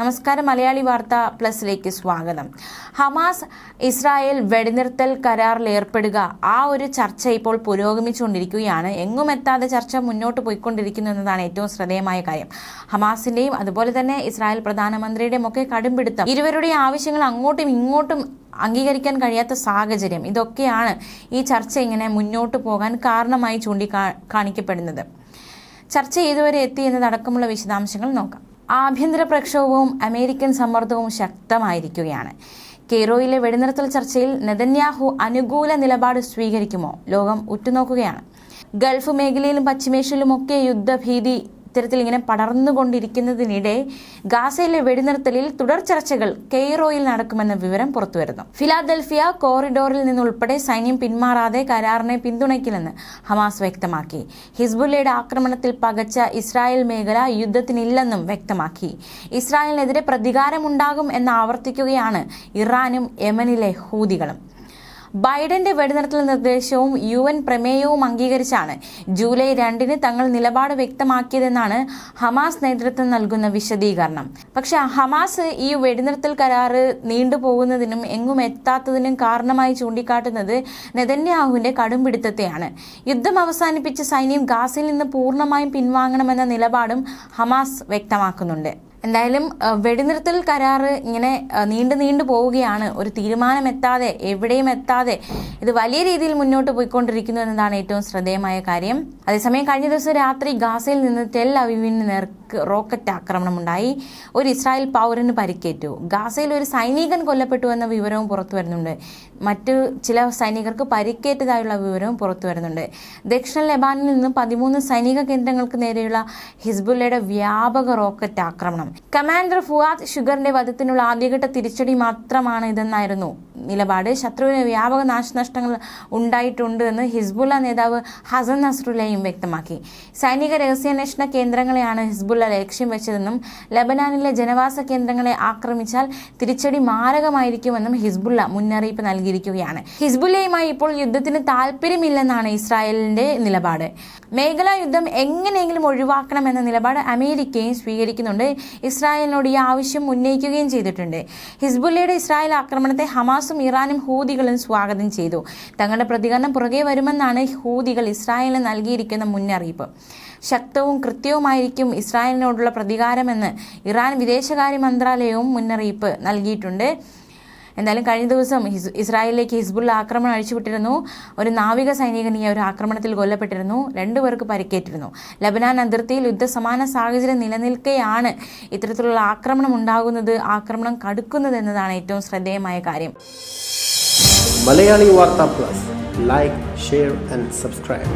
നമസ്കാരം മലയാളി വാർത്ത പ്ലസിലേക്ക് സ്വാഗതം. ഹമാസ് ഇസ്രായേൽ വെടിനിർത്തൽ കരാറിൽ ഏർപ്പെടുക. ആ ഒരു ചർച്ച ഇപ്പോൾ പുരോഗമിച്ചുകൊണ്ടിരിക്കുകയാണ്. എങ്ങും എത്താതെ ചർച്ച മുന്നോട്ട് പോയിക്കൊണ്ടിരിക്കുന്നു എന്നതാണ് ഏറ്റവും ശ്രദ്ധേയമായ കാര്യം. ഹമാസിന്റെയും അതുപോലെ തന്നെ ഇസ്രായേൽ പ്രധാനമന്ത്രിയുടെയും ഒക്കെ കടുംപിടുത്തം ഇരുവരുടെ ആവശ്യങ്ങൾ അങ്ങോട്ടും ഇങ്ങോട്ടും അംഗീകരിക്കാൻ കഴിയാത്ത സാഹചര്യം. ഇതൊക്കെയാണ് ഈ ചർച്ച ഇങ്ങനെ മുന്നോട്ട് പോകാൻ കാരണമായി ചൂണ്ടിക്കാ കാണിക്കപ്പെടുന്നത്. ചർച്ച ഏതുവരെ എത്തി എന്നതടക്കമുള്ള വിശദാംശങ്ങൾ നോക്കാം. ആഭ്യന്തര പ്രക്ഷോഭവും അമേരിക്കൻ സമ്മർദ്ദവും ശക്തമായിരിക്കുകയാണ്. കെയ്റോയിലെ വെടിനിർത്തൽ ചർച്ചയിൽ നെതന്യാഹു അനുകൂല നിലപാട് സ്വീകരിക്കുമോ? ലോകം ഉറ്റുനോക്കുകയാണ്. ഗൾഫ് മേഖലയിലും പശ്ചിമേഷ്യയിലുമൊക്കെ യുദ്ധഭീതി ഇത്തരത്തിൽ ഇങ്ങനെ പടർന്നുകൊണ്ടിരിക്കുന്നതിനിടെ ഗാസയിലെ വെടിനിർത്തലിൽ തുടർ ചർച്ചകൾ കെയ്റോയിൽ നടക്കുമെന്ന വിവരം പുറത്തുവരുന്നു. ഫിലാദൽഫിയ കോറിഡോറിൽ നിന്നുൾപ്പെടെ സൈന്യം പിന്മാറാതെ കരാറിനെ പിന്തുണയ്ക്കില്ലെന്ന് ഹമാസ് വ്യക്തമാക്കി. ഹിസ്ബുല്ലയുടെ ആക്രമണത്തിൽ പകച്ച ഇസ്രായേൽ മേഖല യുദ്ധത്തിനില്ലെന്നും വ്യക്തമാക്കി. ഇസ്രായേലിനെതിരെ പ്രതികാരമുണ്ടാകും എന്ന് ആവർത്തിക്കുകയാണ് ഇറാനും യമനിലെ ഹൂതികളും. ബൈഡന്റെ വെടിനിർത്തൽ നിർദ്ദേശവും യു എൻ പ്രമേയവും അംഗീകരിച്ചാണ്. ജൂലൈ രണ്ടിന് തങ്ങൾ നിലപാട് വ്യക്തമാക്കിയതെന്നാണ് ഹമാസ് നേതൃത്വം നൽകുന്ന വിശദീകരണം. പക്ഷെ ഹമാസ് ഈ വെടിനിർത്തൽ കരാറ് നീണ്ടുപോകുന്നതിനും എങ്ങും എത്താത്തതിനും കാരണമായി ചൂണ്ടിക്കാട്ടുന്നത് നെതന്യാഹുവിന്റെ കടുംപിടുത്തത്തെയാണ് യുദ്ധം അവസാനിപ്പിച്ച സൈന്യം ഗാസയിൽ നിന്ന് പൂർണമായും പിൻവാങ്ങണമെന്ന നിലപാടും ഹമാസ് വ്യക്തമാക്കുന്നുണ്ട്. എന്തായാലും വെടിനിർത്തൽ കരാർ ഇങ്ങനെ നീണ്ടു നീണ്ടു പോവുകയാണ്. ഒരു തീരുമാനം എത്താതെ എവിടെയും എത്താതെ ഇത് വലിയ രീതിയിൽ മുന്നോട്ട് പോയിക്കൊണ്ടിരിക്കുന്നു എന്നതാണ് ഏറ്റവും ശ്രദ്ധേയമായ കാര്യം. അതേസമയം കഴിഞ്ഞ ദിവസം രാത്രി ഗാസയിൽ നിന്ന് ടെൽ അവീവിന് നേർക്ക് റോക്കറ്റ് ആക്രമണം ഉണ്ടായി ഒരു ഇസ്രായേൽ പൗരന് പരിക്കേറ്റു. ഗാസയിൽ ഒരു സൈനികൻ കൊല്ലപ്പെട്ടു എന്ന വിവരവും പുറത്തു വരുന്നുണ്ട്. മറ്റു ചില സൈനികർക്ക് പരിക്കേറ്റതായുള്ള വിവരവും പുറത്തു വരുന്നുണ്ട്. ദക്ഷിണ ലെബാനിൽ നിന്ന് പതിമൂന്ന് സൈനിക കേന്ദ്രങ്ങൾക്ക് നേരെയുള്ള ഹിസ്ബുല്ലയുടെ വ്യാപക റോക്കറ്റ് ആക്രമണം. കമാൻഡർ ഫുവാദ് ഷുഗറിന്റെ വധത്തിനുള്ള ആദ്യഘട്ട തിരിച്ചടി മാത്രമാണ് ഇതെന്നായിരുന്നു നിലപാട്. ശത്രുവിന് വ്യാപക നാശനഷ്ടങ്ങൾ ഉണ്ടായിട്ടുണ്ട് എന്ന് ഹിസ്ബുല്ല നേതാവ് ഹസൻ നസ്രുലയും വ്യക്തമാക്കി. സൈനിക രഹസ്യാന്വേഷണ കേന്ദ്രങ്ങളെയാണ് ഹിസ്ബുല്ല ലക്ഷ്യം വെച്ചതെന്നും ലബനാനിലെ ജനവാസ കേന്ദ്രങ്ങളെ ആക്രമിച്ചാൽ തിരിച്ചടി മാരകമായിരിക്കുമെന്നും ഹിസ്ബുല്ല മുന്നറിയിപ്പ് നൽകിയിരിക്കുകയാണ്. ഹിസ്ബുല്ലയുമായി ഇപ്പോൾ യുദ്ധത്തിന് താല്പര്യമില്ലെന്നാണ് ഇസ്രായേലിന്റെ നിലപാട്. മേഖലാ യുദ്ധം എങ്ങനെയെങ്കിലും ഒഴിവാക്കണമെന്ന നിലപാട് അമേരിക്കയും സ്വീകരിക്കുന്നുണ്ട്. ഇസ്രായേലിനോട് ഈ ആവശ്യം ഉന്നയിക്കുകയും ചെയ്തിട്ടുണ്ട്. ഹിസ്ബുല്ലയുടെ ഇസ്രായേൽ ആക്രമണത്തെ ഹമാസും ഇറാനും ഹൂതികളും സ്വാഗതം ചെയ്തു. തങ്ങളുടെ പ്രതികരണം പുറകെ വരുമെന്നാണ് ഹൂതികൾ ഇസ്രായേലിന് നൽകിയിരിക്കുന്ന മുന്നറിയിപ്പ്. ശക്തവും കൃത്യവുമായിരിക്കും ഇസ്രായേലിനോടുള്ള പ്രതികാരമെന്ന് ഇറാൻ വിദേശകാര്യ മന്ത്രാലയവും മുന്നറിയിപ്പ് നൽകിയിട്ടുണ്ട്. എന്തായാലും കഴിഞ്ഞ ദിവസം ഇസ്രായേലിലേക്ക് ഹിസ്ബുള്ള ആക്രമണം അഴിച്ചുവിട്ടിരുന്നു. ഒരു നാവിക സൈനികൻ ഒരു ആക്രമണത്തിൽ കൊല്ലപ്പെട്ടിരുന്നു. രണ്ടുപേർക്ക് പരിക്കേറ്റിരുന്നു. ലബനാൻ അതിർത്തിയിൽ യുദ്ധസമാന സാഹചര്യം നിലനിൽക്കെയാണ് ഇത്തരത്തിലുള്ള ആക്രമണം ഉണ്ടാകുന്നത് ആക്രമണം കടുക്കുന്നത് എന്നതാണ് ഏറ്റവും ശ്രദ്ധേയമായ കാര്യം. മലയാളി വാർത്താ plus. Like share and subscribe